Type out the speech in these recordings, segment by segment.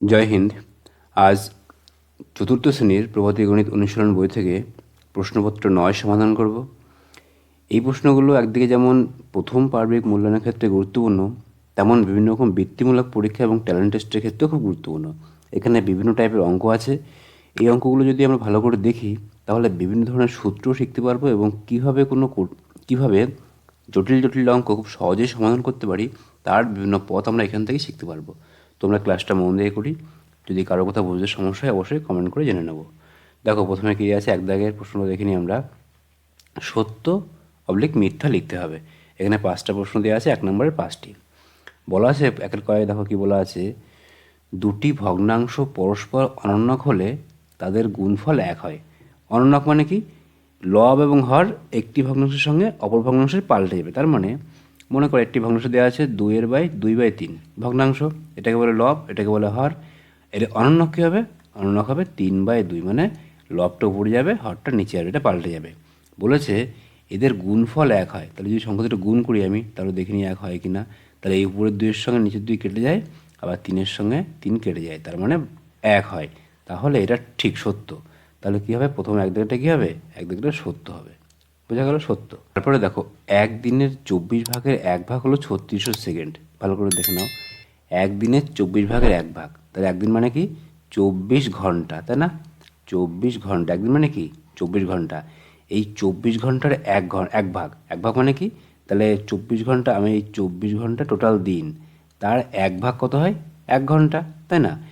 জয় হিন্দ। আজ চতুর্থ শ্রেণির প্রভাতী গণিত অনুশীলন বই থেকে প্রশ্নপত্র নয় সমাধান করব। এই প্রশ্নগুলো একদিকে যেমন প্রথম পার্বিক মূল্যায়নের ক্ষেত্রে গুরুত্বপূর্ণ, তেমন বিভিন্ন রকম বৃত্তিমূলক পরীক্ষা এবং ট্যালেন্ট টেস্টের ক্ষেত্রেও খুব গুরুত্বপূর্ণ। এখানে বিভিন্ন টাইপের অঙ্ক আছে। এই অঙ্কগুলো যদি আমরা ভালো করে দেখি, তাহলে বিভিন্ন ধরনের সূত্র শিখতে পারব এবং কীভাবে কোনো কীভাবে জটিল জটিল অঙ্ক খুব সহজেই সমাধান করতে পারি, তার বিভিন্ন পথ আমরা এখান থেকে শিখতে পারব। তোমরা ক্লাসটা মন দিয়ে করি। যদি কারও কোথাও বুঝতে সমস্যা হয়, অবশ্যই কমেন্ট করে জেনে নেব। দেখো, প্রথমে কী আছে? এক দাগের প্রশ্ন দেখে নিই আমরা। সত্য অবলিক মিথ্যা লিখতে হবে। এখানে পাঁচটা প্রশ্ন দেওয়া আছে, এক নম্বরের পাঁচটি। বলা আছে, একের কয়ে দেখো কি বলা আছে? দুটি ভগ্নাংশ পরস্পর অনন্যক হলে তাদের গুণফল এক হয়। অনন্যক মানে কি? লব এবং হর একটি ভগ্নাংশের সঙ্গে অপর ভগ্নাংশের পাল্টে যাবে। তার মানে মনে করো একটি ভগ্নাংশ দেওয়া আছে দুইয়ের বাই দুই বাই তিন। ভগ্নাংশ, এটাকে বলে লব, এটাকে বলে হর। এর অনন্যক কী হবে? অনন্যক হবে তিন বাই দুই মানে লবটা উপরে যাবে, হরটা নিচে যাবে, এটা পাল্টে যাবে। বলেছে এদের গুণফল এক হয়। তাহলে যদি সংখ্যা দুটো গুণ করি আমি, তাহলে দেখে নিই এক হয় কি না। তাহলে এই উপরের দুইয়ের সঙ্গে নিচের দুই কেটে যায়, আবার তিনের সঙ্গে তিন কেটে যায়, তার মানে এক হয়। তাহলে এটা ঠিক সত্য। তাহলে কী হবে? প্রথম এক দিকটা কী হবে? এক দিকটা সত্য হবে। বোঝা গেল সত্য। তারপরে দেখো, একদিনের চব্বিশ ভাগের এক ভাগ হলো ছত্রিশশো সেকেন্ড। ভালো করে দেখে নাও। একদিনের চব্বিশ ভাগের এক ভাগ। তাহলে একদিন মানে কি? চব্বিশ ঘণ্টা, তাই না? চব্বিশ ঘণ্টা। একদিন মানে কি? চব্বিশ ঘণ্টা। এই চব্বিশ ঘণ্টার এক ঘন এক ভাগ। এক ভাগ মানে কি? তাহলে চব্বিশ ঘণ্টা, আমি এই চব্বিশ ঘণ্টা টোটাল দিন। তার এক ভাগ কত হয়? এক ঘণ্টা, তাই না?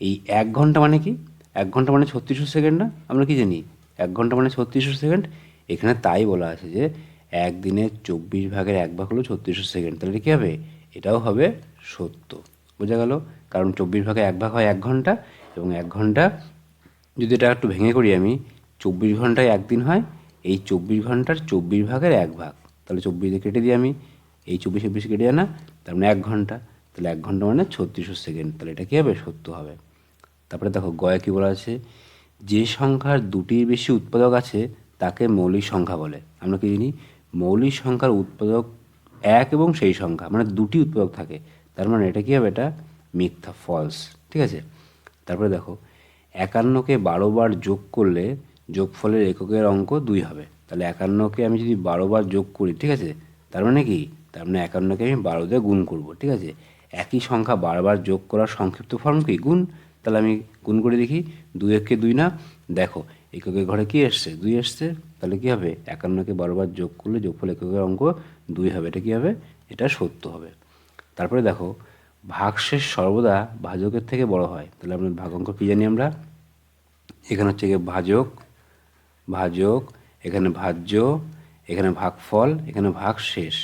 এই এক ঘণ্টা মানে কি? এক ঘণ্টা মানে ছত্রিশশো সেকেন্ড না? আমরা কি জানি? এক ঘণ্টা মানে ছত্রিশশো সেকেন্ড। এখানে তাই বলা আছে যে একদিনে চব্বিশ ভাগের এক ভাগ হলো ছত্রিশশো সেকেন্ড। তাহলে কী হবে? এটাও হবে সত্য। বোঝা গেল? কারণ চব্বিশ ভাগে এক ভাগ হয় এক ঘণ্টা এবং এক ঘণ্টা যদি এটা একটু ভেঙে করি আমি, চব্বিশ ঘন্টায় একদিন হয়, এই চব্বিশ ঘণ্টার চব্বিশ ভাগের এক ভাগ। তাহলে চব্বিশ কেটে দিই আমি, এই চব্বিশ চব্বিশ কেটে যায় না তার মানে এক ঘণ্টা। তাহলে এক ঘণ্টা মানে ছত্রিশশো সেকেন্ড। তাহলে এটা কী হবে? সত্য হবে। তারপরে দেখো, গয়ে কী বলা আছে? যে সংখ্যার দুটির বেশি উৎপাদক আছে তাকে মৌলিক সংখ্যা বলে। আমরা কি জানি? মৌলিক সংখ্যার উৎপাদক এক এবং সেই সংখ্যা মানে দুটি উৎপাদক থাকে। তার মানে এটা কী হবে? এটা মিথ্যা ফলস ঠিক আছে? তারপরে দেখো, একান্নকে বারো বার যোগ করলে যোগফলের এককের অঙ্ক দুই হবে। তাহলে একান্নকে আমি যদি বারো বার যোগ করি, ঠিক আছে? তার মানে কি? তার মানে একান্নকে আমি বারো দিয়ে গুণ করব, ঠিক আছে? একই সংখ্যা বারবার যোগ করার সংক্ষিপ্ত ফর্ম কি? গুণ। তাহলে আমি গুণ করে দেখি, দুই এককে দুই না। দেখো এককের ঘরে কি এসছে? দুই এসছে? তাহলে কি হবে? একান্নকে বারবার যোগ করলে যোগফল এককের অঙ্ক দুই হবে। এটা কি হবে? এটা সত্য হবে। তারপরে দেখো, ভাগশেষ সর্বদা ভাজকের থেকে বড় হয়। তাহলে আমরা ভাগ অঙ্ক কী জানি আমরা? এখানে হচ্ছে গিয়ে ভাজক ভাজক, এখানে ভাজ্য, এখানে ভাগফল, এখানে ভাগ শেষ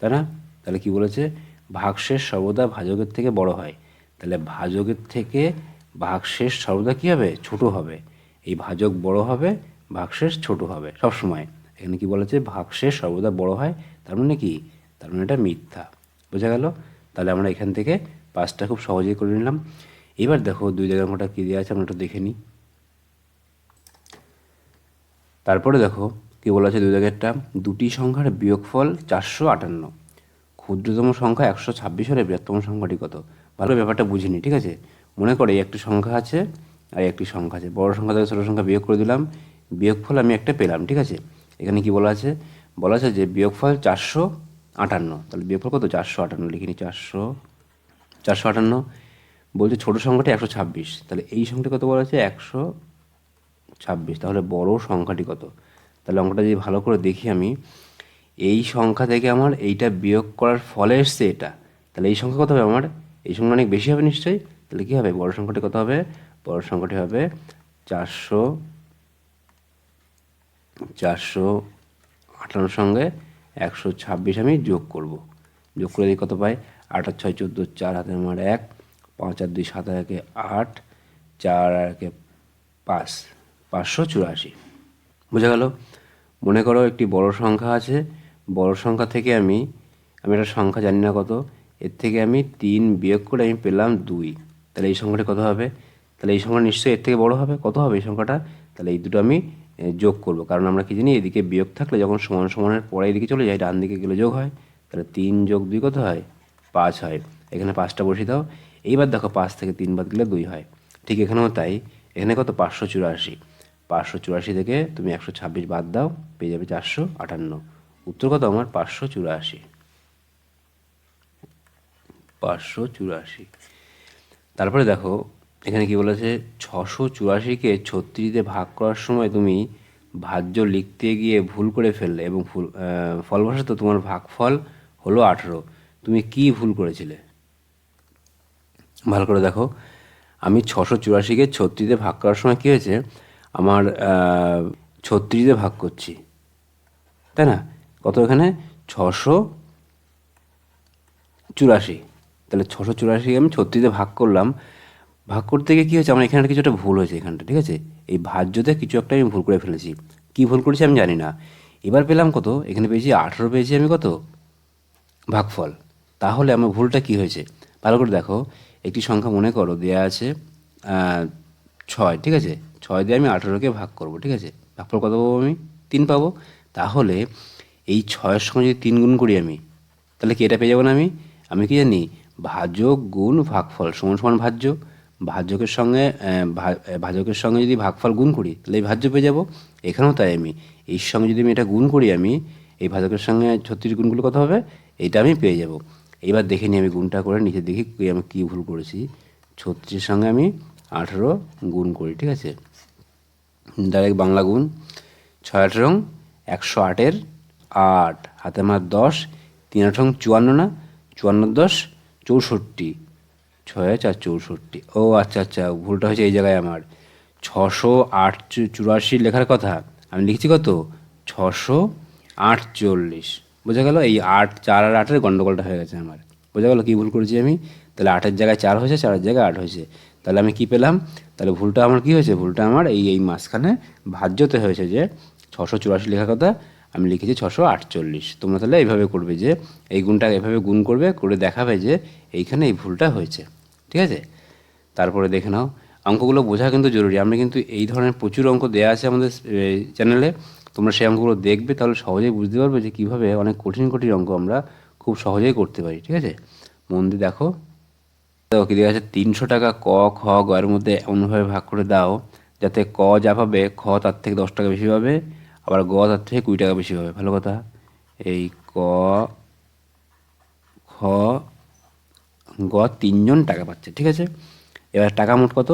তাই না? তাহলে কি বলেছে? ভাগশেষ সর্বদা ভাজকের থেকে বড় হয়। তাহলে ভাজকের থেকে ভাগশেষ সর্বদা কী হবে? ছোট হবে। এই ভাজক বড় হবে, ভাগশেষ ছোট হবে, সব সময়। এখানে কি বলেছে? ভাগশেষ সর্বদা বড় হয়, তার মানে কি? তার মানে এটা মিথ্যা। বোঝা গেল? তাহলে আমরা এখান থেকে পাঁচটা খুব সহজেই করে নিলাম। এবার দেখো, দুই জায়গার অঙ্কটা কী দেওয়া আছে, আমরা একটু দেখে নিই। তারপরে দেখো, কি বলা আছে দুই দাগেরটা দুটি সংখ্যার বিয়োগফল চারশো আটান্ন। ক্ষুদ্রতম সংখ্যা একশো ছাব্বিশ হলে বৃহত্তম সংখ্যাটি কত? ভালো ব্যাপারটা বুঝিনি ঠিক আছে? মনে করে একটি সংখ্যা আছে আর একটি সংখ্যা আছে। বড় সংখ্যা থেকে ছোটো সংখ্যা বিয়োগ করে দিলাম। বিয়োগফল আমি একটা পেলাম, ঠিক আছে? এখানে কি বলা আছে? বলা আছে যে বিয়োগফল চারশো আটান্ন। তাহলে বিয়োগফল কত? চারশো আটান্ন। লিখিনি চারশো চারশো আটান্ন। বলছে ছোটো সংখ্যাটি একশো ছাব্বিশ। তাহলে এই সংখ্যাটি কত বলা আছে? একশো ছাব্বিশ। তাহলে বড় সংখ্যাটি কত? তাহলে অঙ্কটা যদি ভালো করে দেখি আমি, এই সংখ্যা থেকে আমার এইটা বিয়োগ করার ফলে এসছে এটা। তাহলে এই সংখ্যা কত হবে আমার? এই সংখ্যা অনেক বেশি হবে নিশ্চয়ই। তাহলে কী হবে? বড় সংখ্যাটি কত হবে? বড় সংখ্যাটি হবে চারশো চারশো আটান্নর সঙ্গে একশো ছাব্বিশ আমি যোগ করব। যোগ করে দিই কত পাই? আট আর ছয় চোদ্দ, চার হাতের মার এক, পাঁচ আর দুই, সাত একে আট, চার একে পাঁচ, পাঁচশো চুরাশি। বোঝা গেল? মনে করো একটি বড় সংখ্যা আছে, বড় সংখ্যা থেকে আমি আমি একটা সংখ্যা জানি না কত, এর থেকে আমি তিন বিয়োগ করে আমি পেলাম দুই। তাহলে এই সংখ্যাটি কত হবে? তাহলে এই সংখ্যা নিশ্চয়ই এর থেকে বড় হবে। কত হবে এই সংখ্যাটা? তাহলে এই দুটো আমি যোগ করব। কারণ আমরা কি জানি, এদিকে বিয়োগ থাকলে যখন সমান সমানের পরে এদিকে চলে যায়, ডান দিকে গেলে যোগ হয়। তাহলে তিন যোগ দুই কত হয়? পাঁচ হয়। এখানে পাঁচটা বসিয়ে দাও। এইবার দেখো পাঁচ থেকে তিন বাদ গেলে দুই হয়। ঠিক এখানেও তাই। এখানে কত? পাঁচশো চুরাশি। পাঁচশো চুরাশি থেকে তুমি একশো ছাব্বিশ বাদ দাও, পেয়ে যাবে চারশো আটান্ন। উত্তর কত আমার? পাঁচশো চুরাশি। পাঁচশো চুরাশি। তারপরে দেখো এখানে কি বলেছে? ছশো চুরাশিকে ছত্রিশ ভাগ করার সময় তুমি ভাজ্য লিখতে গিয়ে ভুল করে ফেললে এবং ফুল ফলবশত তোমার ভাগফল হলো আঠেরো। তুমি কি ভুল করেছিলে? ভালো করে দেখো। আমি ছশো চুরাশিকে ছত্রিশে ভাগ করার সময় কী হয়েছে? আমার ছত্রিশে ভাগ করছি। তাই না? কত এখানে? ছশো চুরাশি। তাহলে ছশো চুরাশিকে আমি ছত্রিশে ভাগ করলাম। ভাগ করতে গিয়ে কী হয়েছে? আমার এখানে কিছু একটা ভুল হয়েছে এখানটা, ঠিক আছে? এই ভাজ্যতে কিছু একটা আমি ভুল করে ফেলেছি। কী ভুল করেছি আমি জানি না। এবার পেলাম কত? এখানে পেয়েছি আঠেরো, পেয়েছি আমি কত? ভাগফল। তাহলে আমার ভুলটা কি হয়েছে? ভালো করে দেখো। একটি সংখ্যা মনে করো, দেয়া আছে ছয়, ঠিক আছে? ছয় দিয়ে আমি আঠেরোকে ভাগ করব, ঠিক আছে? ভাগফল কত পাবো আমি? তিন পাবো। তাহলে এই ছয়ের সঙ্গে যদি তিন গুণ করি আমি, তাহলে কি এটা পেয়ে যাব না আমি? আমি কি জানি? ভাজক গুণ ভাগফল, সমান সমান ভাজ্য। ভাজকের সঙ্গে ভাজকের সঙ্গে যদি ভাগফল গুণ করি, তাহলে এই ভাজ্য পেয়ে যাব। এখানেও তাই আমি। এর সঙ্গে যদি আমি এটা গুণ করি আমি, এই ভাজকের সঙ্গে ছত্রিশ গুণগুলো কত হবে? এটা আমি পেয়ে যাব। এবার দেখে নিই আমি গুণটা করে নিচে দেখি আমি কী ভুল করেছি। ছত্রিশের সঙ্গে আমি আঠেরো গুণ করি, ঠিক আছে? ডাইরেক্ট বাংলা গুণ। ছয় আঠেরো একশো আটের আট। হাতে আমার দশ, তিন আঠেরো চুয়ান্ন না? চুয়ান্ন দশ, চৌষট্টি। ছয় চার চৌষট্টি। ও আচ্ছা আচ্ছা ভুলটা হয়েছে এই জায়গায় আমার। ছশো আট চুরাশি লেখার কথা? আমি লিখছি কত? ছশো আটচল্লিশ বোঝা গেল এই আট, চার আর আটের গণ্ডগোলটা হয়ে গেছে আমার। বোঝা গেল কী ভুল করেছি আমি? তাহলে আটের জায়গায় চার হয়েছে, চারের জায়গায় আট হয়েছে। তাহলে আমি কি পেলাম? তাহলে ভুলটা আমার কি হয়েছে? ভুলটা আমার এই এই মাঝখানে ভাজ্যতে হয়েছে যে ছশো চুরাশি লেখার কথা, আমি লিখেছি ছশো আটচল্লিশ তোমরা তাহলে এইভাবে করবে যে, এই গুণটা এভাবে গুণ করবে, করে দেখাবে যে এইখানে এই ভুলটা হয়েছে। ঠিক আছে? তারপরে দেখে নাও। অঙ্কগুলো বোঝা কিন্তু জরুরি। আমরা কিন্তু এই ধরনের প্রচুর অঙ্ক দেওয়া আছে আমাদের চ্যানেলে তোমরা সেই অঙ্কগুলো দেখবে, তাহলে সহজেই বুঝতে পারবে যে কীভাবে অনেক কঠিন কঠিন অঙ্ক আমরা খুব সহজেই করতে পারি, ঠিক আছে? মন দিয়ে দেখো। কি দেখা যাচ্ছে তিনশো টাকা ক, খ, গ এর মধ্যে এমনভাবে ভাগ করে দাও, যাতে ক যা পাবে, খ তার থেকে দশ টাকা বেশি পাবে, আবার গ তার থেকে কুড়ি টাকা বেশি পাবে। ভালো কথা। এই ক, খ গ তিনজন টাকা পাচ্ছে, ঠিক আছে? এবার টাকা মোট কত?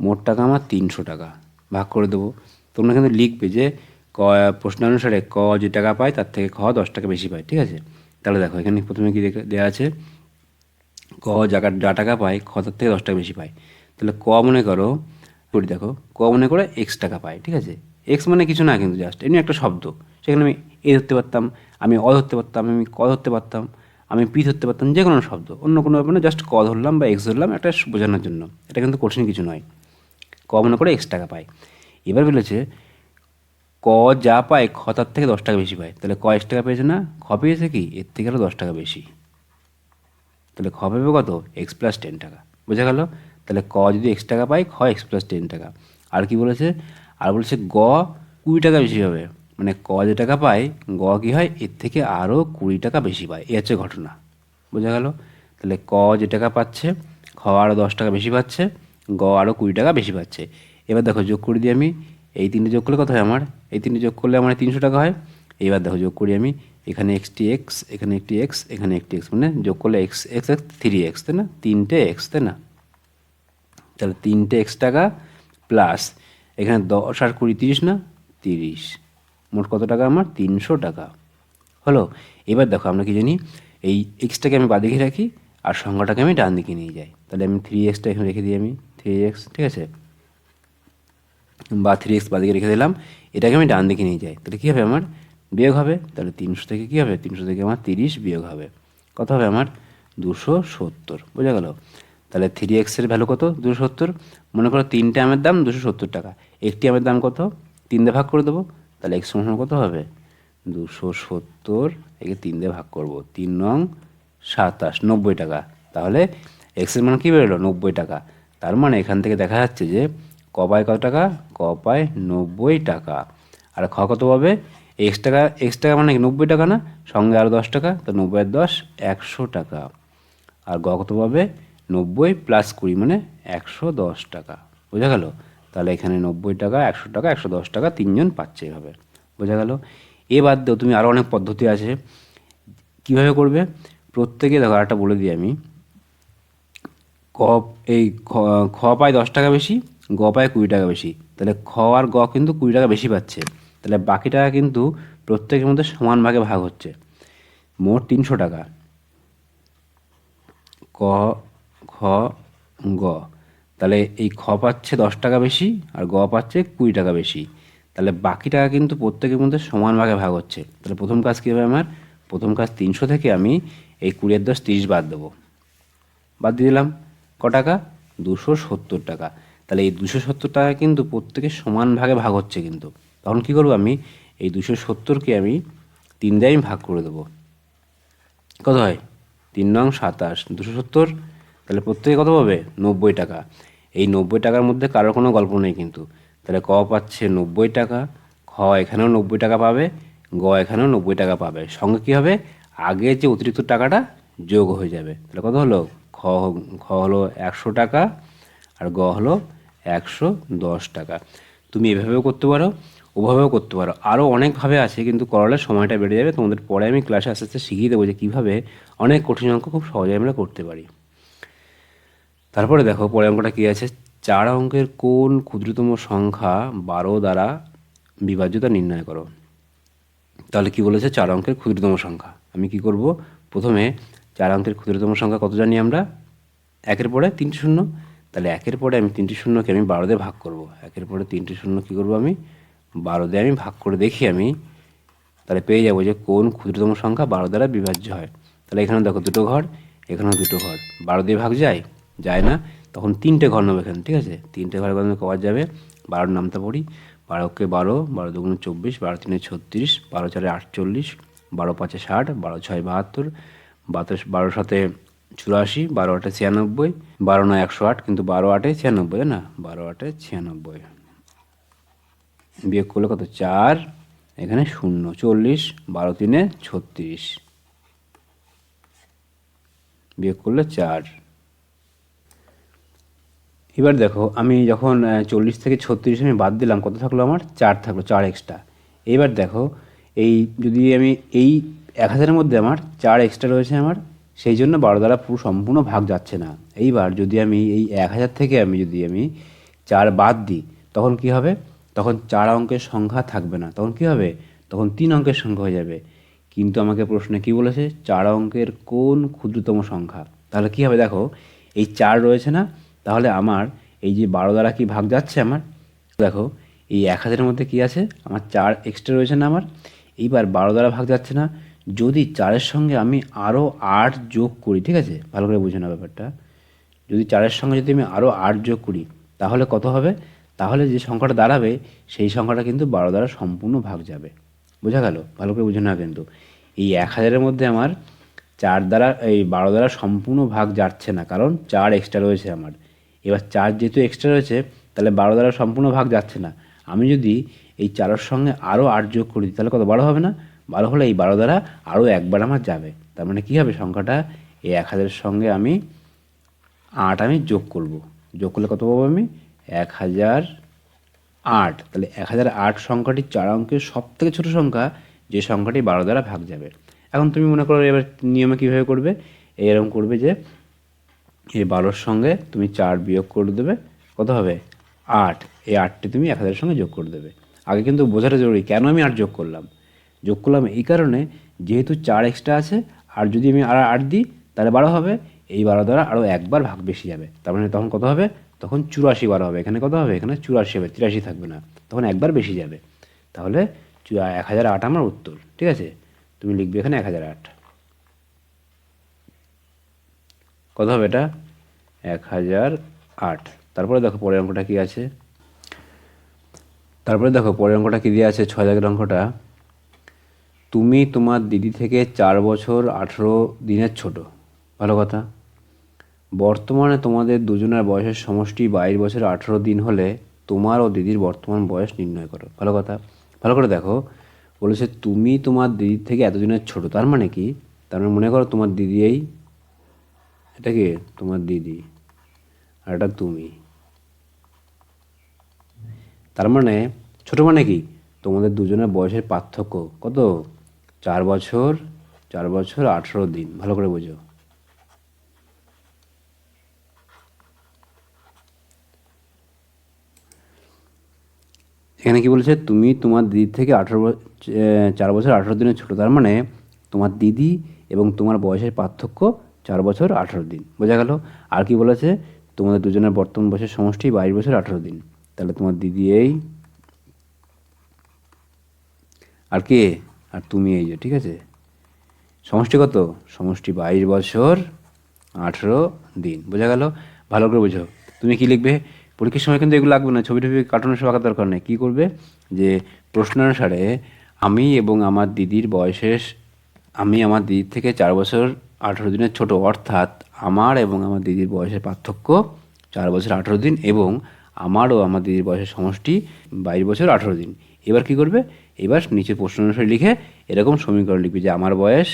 মোট টাকা আমার তিনশো টাকা। ভাগ করে দেবো। তোমরা কিন্তু লিখবে যে ক, প্রশ্নানুসারে ক যে টাকা পায়, তার থেকে খ দশ টাকা বেশি পায়, ঠিক আছে? তাহলে দেখো, এখানে প্রথমে কি দেওয়া আছে? ক জায়গা যা টাকা পায়, খ তার থেকে দশ টাকা বেশি পায়। তাহলে ক মনে করো করি দেখো, ক মনে করে এক্স টাকা পায়, ঠিক আছে? এক্স মানে কিছু না কিন্তু জাস্ট এমনি একটা শব্দ। সেখানে আমি এ ধরতে পারতাম, আমি অ ধরতে পারতাম, আমি ক ধরতে পারতাম। আমি পি ধরতে পারতাম যে কোনো শব্দ। অন্য কোনো ব্যাপার না জাস্ট ক ধরলাম বা এক্স ধরলাম একটা বোঝানোর জন্য। এটা কিন্তু কঠিন কিছু নয়। ক মনে করে এক্স টাকা পায়। এবার বলেছে, ক যা পায় খ তার থেকে দশ টাকা বেশি পায়। তাহলে ক এক্স টাকা পেয়েছে না? খ পেয়েছে কি? এর থেকে আরও দশ টাকা বেশি। তাহলে খ পাবে কত? এক্স প্লাস টেন টাকা। বোঝা গেল? তাহলে ক যদি এক্স টাকা পায়, খ এক্স প্লাস টেন টাকা। আর কি বলেছে? আর বলেছে গ কুড়ি টাকা বেশি হবে মানে ক যে টাকা পায়, গ কী হয়? এর থেকে আরও কুড়ি টাকা বেশি পায়। এ হচ্ছে ঘটনা। বোঝা গেল? তাহলে ক যে টাকা পাচ্ছে, খ আরও দশ টাকা বেশি পাচ্ছে, গ আরও কুড়ি টাকা বেশি পাচ্ছে। এবার দেখো যোগ করে দিই আমি। এই তিনটে যোগ করলে কত হয় আমার? এই তিনটে যোগ করলে আমার তিনশো টাকা হয়। এবার দেখো যোগ করি আমি। এখানে এক্সটি এক্স এখানে একটি এক্স এখানে একটি এক্স মানে যোগ করলে x x x three x তাই না? তিনটে এক্স তাই না? তাহলে তিনটে এক্স টাকা প্লাস এখানে দশ আর কুড়ি তিরিশ না? তিরিশ। মোট কত টাকা আমার? তিনশো টাকা। হলো? এবার দেখো, আমরা কি জানি? এই এক্সটাকে আমি বাদিকে রাখি আর সংখ্যাটাকে আমি ডান দিকে নিয়ে যাই। তাহলে আমি থ্রি এক্সটা এখানে রেখে দিই আমি। থ্রি এক্স ঠিক আছে? বা থ্রি এক্স বাদিকে রেখে দিলাম। এটাকে আমি ডান দিকে নিয়ে যাই। তাহলে কী হবে আমার? বিয়োগ হবে। তাহলে তিনশো থেকে কী হবে? তিনশো থেকে আমার তিরিশ বিয়োগ হবে। কত হবে আমার? দুশো সত্তর। বোঝা গেল? তাহলে থ্রি এক্সের ভ্যালু কত? দুশো সত্তর। মনে করো তিনটে আমের দাম দুশো সত্তর টাকা। একটি আমের দাম কত? তিন দিয়ে ভাগ করে দেবো। তাহলে এক্স সমান কত হবে? দুশো সত্তর, একে তিন দিয়ে ভাগ করব। তিন নং সাতাশ, নব্বই টাকা। তাহলে এক্সের মান কী বেরোলো? নব্বই টাকা। তার মানে এখান থেকে দেখা যাচ্ছে যে ক পায় কত টাকা? ক পায় নব্বই টাকা। আর খ কত পাবে? এক্স টাকা এক্স টাকা মানে নব্বই টাকা না? সঙ্গে আরও দশ টাকা। তো নব্বই আর দশ, একশো টাকা। আর গ কত পাবে? নব্বই প্লাস কুড়ি মানে একশো দশ টাকা। বোঝা গেল? তাহলে এখানে নব্বই টাকা, একশো টাকা, একশো দশ টাকা তিনজন পাচ্ছে এভাবে। বোঝা গেল? এ বাদ দিয়েও তুমি আরও অনেক পদ্ধতি আছে। কীভাবে করবে? প্রত্যেকে দেখো, আরেকটা বলে দিই আমি। ক, এই খ খ পায় দশ টাকা বেশি, গ পায় কুড়ি টাকা বেশি। তাহলে খ আর গ কিন্তু কুড়ি টাকা বেশি পাচ্ছে। তাহলে বাকি টাকা কিন্তু প্রত্যেকের মধ্যে সমান ভাগে ভাগ হচ্ছে। মোট তিনশো টাকা। ক, খ, গ। তাহলে এই খ পাচ্ছে দশ টাকা বেশি আর গ পাচ্ছে কুড়ি টাকা বেশি। তাহলে বাকি টাকা কিন্তু প্রত্যেকের মধ্যে সমান ভাগে ভাগ হচ্ছে। তাহলে প্রথম কাজ কী হবে আমার? প্রথম কাজ তিনশো থেকে আমি এই কুড়ির দশ তিরিশ বাদ দেবো। বাদ দিয়ে দিলাম, ক টাকা? দুশো সত্তর টাকা। তাহলে এই দুশো সত্তর টাকা কিন্তু প্রত্যেকের সমান ভাগে ভাগ হচ্ছে কিন্তু। তখন কী করব আমি? এই দুশো সত্তরকে আমি তিন দিয়ে আমি ভাগ করে দেবো। কত হয়? তিন নং সাতাশ। দুশো সত্তর? তাহলে প্রত্যেকে কত পাবে? নব্বই টাকা। এই নব্বই টাকার মধ্যে কারোর কোনো গল্প নেই কিন্তু। তাহলে ক পাচ্ছে নব্বই টাকা, খ এখানেও নব্বই টাকা পাবে, গ এখানেও নব্বই টাকা পাবে। সঙ্গে কী হবে? আগে যে অতিরিক্ত টাকাটা যোগ হয়ে যাবে। তাহলে কত হলো? খ খ হলো একশো টাকা আর গ হলো একশো দশ টাকা। তুমি এভাবেও করতে পারো, ওভাবেও করতে পারো। আরও অনেকভাবে আছে কিন্তু করলে সময়টা বেড়ে যাবে। তোমাদের পরে আমি ক্লাসে আস্তে আস্তে শিখিয়ে দেবো যে কীভাবে অনেক কঠিন অঙ্ক খুব সহজে আমরা করতে পারি। তারপরে দেখো পরে অঙ্কটা কী আছে? চার অঙ্কের কোন ক্ষুদ্রতম সংখ্যা বারো দ্বারা বিভাজ্যতা নির্ণয় করো। তাহলে কি বলেছে? চার অঙ্কের ক্ষুদ্রতম সংখ্যা। আমি কি করব? প্রথমে চার অঙ্কের ক্ষুদ্রতম সংখ্যা কত জানি আমরা? একের পরে তিনটি শূন্য। তাহলে একের পরে আমি তিনটি শূন্যকে আমি বারো দিয়ে ভাগ করব। একের পরে তিনটি শূন্য কী করব আমি? বারো দিয়ে আমি ভাগ করে দেখি আমি। তাহলে পেয়ে যাব যে কোন ক্ষুদ্রতম সংখ্যা বারো দ্বারা বিভাজ্য হয়। তাহলে এখানে দেখো দুটো ঘর, এখানেও দুটো ঘর। বারো দিয়ে ভাগ যায় যায় না, তখন তিনটে ঘর নেব এখানে, ঠিক আছে? তিনটে ঘরের কথা কবার যাবে, বারোর নামটা পড়ি, বারোকে বারো বারো দুগুণ চব্বিশ, বারো তিনে ছত্রিশ, বারো চারে আটচল্লিশ, বারো পাঁচে ষাট, বারো ছয় বাহাত্তর বাতাস বারো সাথে চুরাশি, বারো আটে ছিয়ানব্বই, বারো নয় একশো আট, কিন্তু বারো আটে ছিয়ানব্বই না? বারো আটে ছিয়ানব্বই। বিয়োগ করলে কত? চার, এখানে শূন্য, চল্লিশ, বারো তিনে ছত্রিশ। বিয়োগ করলে চার। এবার দেখো, আমি যখন চল্লিশ থেকে ছত্রিশ আমি বাদ দিলাম, কত থাকল আমার? চার থাকল, চার এক্সট্রা এবার দেখো, এই যদি আমি এই এক হাজারের মধ্যে আমার চার এক্সট্রা রয়েছে আমার, সেই জন্য বারো দ্বারা পুরো সম্পূর্ণ ভাগ যাচ্ছে না। এইবার যদি আমি এই এক হাজার থেকে আমি যদি আমি চার বাদ দিই, তখন কি হবে? তখন চার অঙ্কের সংখ্যা থাকবে না। তখন কি হবে? তখন তিন অঙ্কের সংখ্যা হয়ে যাবে। কিন্তু আমাকে প্রশ্নে কি বলেছে? চার অঙ্কের কোন ক্ষুদ্রতম সংখ্যা? তাহলে কি হবে দেখো, এই চার রয়েছে না তাহলে আমার এই যে বারো দ্বারা কি ভাগ যাচ্ছে আমার? দেখো, এই এক হাজারের মধ্যে কি আছে? আমার চার এক্সট্রা রয়েছে না আমার। এইবার বারো দ্বারা ভাগ যাচ্ছে না। যদি চারের সঙ্গে আমি আরও আট যোগ করি, ঠিক আছে? ভালো করে বুঝে না ব্যাপারটা। যদি চারের সঙ্গে যদি আমি আরও আট যোগ করি, তাহলে কত হবে? তাহলে যে সংখ্যাটা দাঁড়াবে, সেই সংখ্যাটা কিন্তু বারো দ্বারা সম্পূর্ণ ভাগ যাবে। বোঝা গেল? ভালো করে বুঝে না কিন্তু। এই এক হাজারের মধ্যে আমার চার দ্বারা, এই বারো দ্বারা সম্পূর্ণ ভাগ যাচ্ছে না, কারণ চার এক্সট্রা রয়েছে আমার। এবার চার যেহেতু এক্সট্রা রয়েছে, তাহলে বারো দ্বারা সম্পূর্ণ ভাগ যাচ্ছে না। আমি যদি এই চারের সঙ্গে আরও আট যোগ করি তাহলে কত বারো হবে না? বারো হলে এই বারো দ্বারা আরও একবার আমার যাবে। তার মানে কী হবে? সংখ্যাটা এই এক হাজারের সঙ্গে আমি আট আমি যোগ করব। যোগ করলে কত পাবো আমি? এক হাজার আট। তাহলে এক হাজার আট সংখ্যাটি চার অঙ্কের সব থেকে ছোটো সংখ্যা, যে সংখ্যাটি বারো দ্বারা ভাগ যাবে। এখন তুমি মনে করো এবার নিয়মে কীভাবে করবে? এরকম করবে যে এই বারোর সঙ্গে তুমি চার বিয়োগ করে দেবে, কত হবে? আট। এই আটটি তুমি এক হাজারের সঙ্গে যোগ করে দেবে। আগে কিন্তু বোঝাটা জরুরি, কেন আমি আট যোগ করলাম? যোগ করলাম এই কারণে যেহেতু চার এক্সট্রা আছে, আর যদি আমি আর আট দিই, তাহলে বারো হবে। এই বারো দ্বারা আরও একবার ভাগ বেশি যাবে। তার মানে তখন কত হবে? তখন চুরাশি বারো হবে। এখানে কত হবে? এখানে চুরাশি হবে, তিরাশি থাকবে না। তখন একবার বেশি যাবে। তাহলে এক হাজার আট আমার উত্তর, ঠিক আছে? তুমি লিখবে এখানে এক হাজার আট। কত হবে এটা? এক হাজার আট। তারপরে দেখো পরের অঙ্কটা কী আছে? তারপরে দেখো পরের অঙ্কটা কী দিয়ে আছে? ছয় দাগের অঙ্কটা। তুমি তোমার দিদি থেকে চার বছর আঠেরো দিনের ছোট। ভালো কথা। বর্তমানে তোমাদের দুজনের বয়সের সমষ্টি বাইশ বছর আঠেরো দিন হলে তোমার ও দিদির বর্তমান বয়স নির্ণয় করো। ভালো কথা। ভালো করে দেখো। বলেছে, তুমি তোমার দিদির থেকে এতদিনের ছোট। তার মানে কি? তার মানে মনে করো তোমার দিদি এই এটা কি তোমার দিদি আর এটা তুমি। তার মানে ছোট মানে কি? তোমাদের দুজনের বয়সের পার্থক্য। কত? চার বছর চার বছর, আঠেরো দিন। ভালো করে বোঝো। এখানে কি বলেছে? তুমি তোমার দিদির থেকে আঠেরো চার বছর, আঠেরো দিনের ছোট। তার মানে তোমার দিদি এবং তোমার বয়সের পার্থক্য চার বছর, আঠেরো দিন। বোঝা গেল? আর কি বলেছে? তোমাদের দুজনের বর্তমান বয়সের সমষ্টি বাইশ বছর, আঠেরো দিন। তাহলে তোমার দিদি এই। আর কে? আর তুমি এই যে, ঠিক আছে? সমষ্টি কত? সমষ্টি বাইশ বছর, আঠেরো দিন। বোঝা গেল? ভালো করে বোঝো। তুমি কি লিখবে? পরীক্ষার সময় কিন্তু এগুলো লাগবে না। ছবি টবি কার্টুনের সব আঁকার দরকার নেই। কী করবে? যে প্রশ্নানুসারে আমি এবং আমার দিদির বয়সের, আমি আমার দিদির থেকে চার বছর আঠেরো দিনের ছোট, অর্থাৎ আমার এবং আমার দিদির বয়সের পার্থক্য চার বছর আঠেরো দিন এবং আমার ও আমার দিদির বয়সের সমষ্টি বাইশ বছর আঠেরো দিন। এবার কি করবে? এবার নিচে প্রশ্ন অনুসারে লিখে এরকম সমীকরণ লিখবে যে আমার বয়স,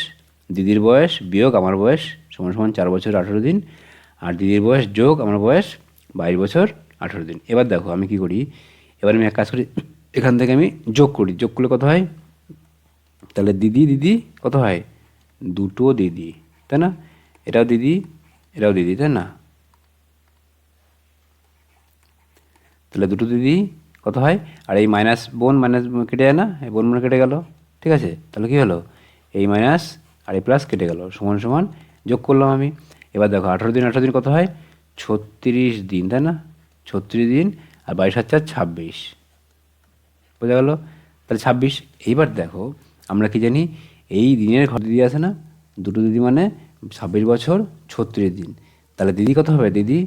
দিদির বয়স বিয়োগ আমার বয়স সমান সমান চার বছর আঠেরো দিন, আর দিদির বয়স যোগ আমার বয়স বাইশ বছর আঠেরো দিন। এবার দেখো আমি কি করি? এবার আমি এক কাজ করি, এখান থেকে আমি যোগ করি। যোগ করলে কত হয়? তাহলে দিদি দিদি কত হয়? দুটো দিদি। তাই না? এটাও দিদি এটাও দিদি, তাই না? তাহলে দুটো দিদি, কত হয়? আর এই মাইনাস বোন মাইনাস কেটে যায় না? এই বোন বোন কেটে গেল, ঠিক আছে? তাহলে কী হলো? এই মাইনাস আর এই প্লাস কেটে গেল, সমান সমান যোগ করলাম আমি। এবার দেখো, আঠেরো দিন আঠেরো দিন কত হয়? ছত্রিশ দিন, তাই না? ছত্রিশ দিন আর বাইশ হাজার ছাব্বিশ। বোঝা গেল? তাহলে ছাব্বিশ, এইবার দেখো, আমরা কি জানি? এই দিনের ঘর দিদি আছে না? দুটো দিদি মানে ছাব্বিশ বছর ছত্রিশ দিন। তাহলে দিদি কত হবে দিদি?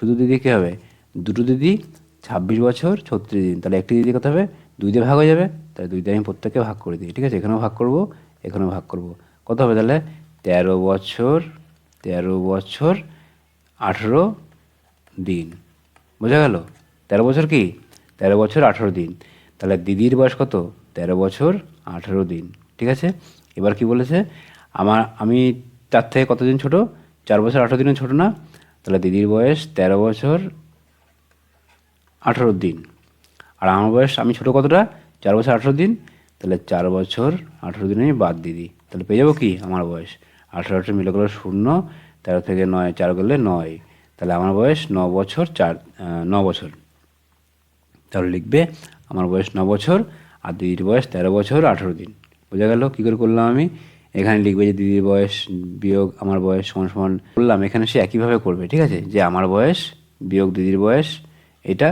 শুধু দিদি কী হবে? দুটো দিদি ছাব্বিশ বছর ছত্রিশ দিন। তাহলে একটি দিদি কত হবে? দুই দিয়ে ভাগ হয়ে যাবে। তাহলে দুই দিয়ে আমি প্রত্যেককে ভাগ করে দিই। ঠিক আছে? এখানেও ভাগ করব, এখানেও ভাগ করব। কত হবে তাহলে? তেরো বছর তেরো বছর, আঠেরো দিন। বোঝা গেল? তেরো বছর কি? তেরো বছর, আঠেরো দিন। তাহলে দিদির বয়স কত? তেরো বছর, আঠেরো দিন। ঠিক আছে? এবার কি বলেছে? আমার, আমি তার থেকে কতদিন ছোট? চার বছর আঠেরো দিনের ছোট না? তাহলে দিদির বয়স তেরো বছর আঠেরো দিন। আর আমার বয়স আমি ছোট কতটা? চার বছর আঠেরো দিন। তাহলে চার বছর আঠেরো দিন আমি বাদ দিদি। তাহলে পেয়ে যাব কি আমার বয়স? আঠেরো আঠেরো মিলে গেলো শূন্য, তেরো থেকে নয়, চার গেলে নয়। তাহলে আমার বয়স ন বছর চার ন বছর। তাহলে লিখবে, আমার বয়স ন বছর, আর দিদির বয়স তেরো বছর আঠেরো দিন। বোঝা গেল কী করে করলাম আমি? এখানে লিখবে যে দিদির বয়স বিয়োগ আমার বয়স সমান সমান করলাম এখানে সে একইভাবে করবে, ঠিক আছে? যে আমার বয়স বিয়োগ দিদির বয়স এটা,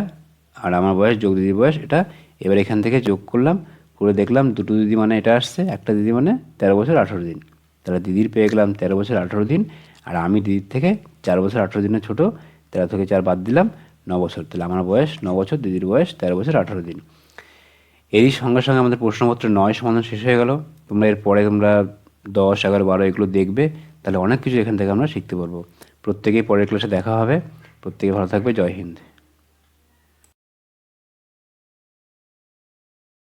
আর আমার বয়স যোগ দিদির বয়স এটা। এবার এখান থেকে যোগ করলাম, করে দেখলাম দুটো দিদি মানে এটা আসছে, একটা দিদি মানে তেরো বছর আঠেরো দিন। তাহলে দিদির পেয়ে গেলাম তেরো বছর আঠেরো দিন, আর আমি দিদির থেকে চার বছর আঠেরো দিনের ছোটো, তেরো থেকে চার বাদ দিলাম ন বছর। তাহলে আমার বয়স ন বছর, দিদির বয়স তেরো বছর আঠেরো দিন। এরই সঙ্গে সঙ্গে আমাদের প্রশ্নপত্র নয় সমাধান শেষ হয়ে গেল। তোমরা এরপরে তোমরা দশ, এগারো, বারো এগুলো দেখবে, তাহলে অনেক কিছু এখান থেকে আমরা শিখতে পারব। প্রত্যেকেই পরের ক্লাসে দেখা হবে। প্রত্যেকে ভালো থাকবে। জয় হিন্দ।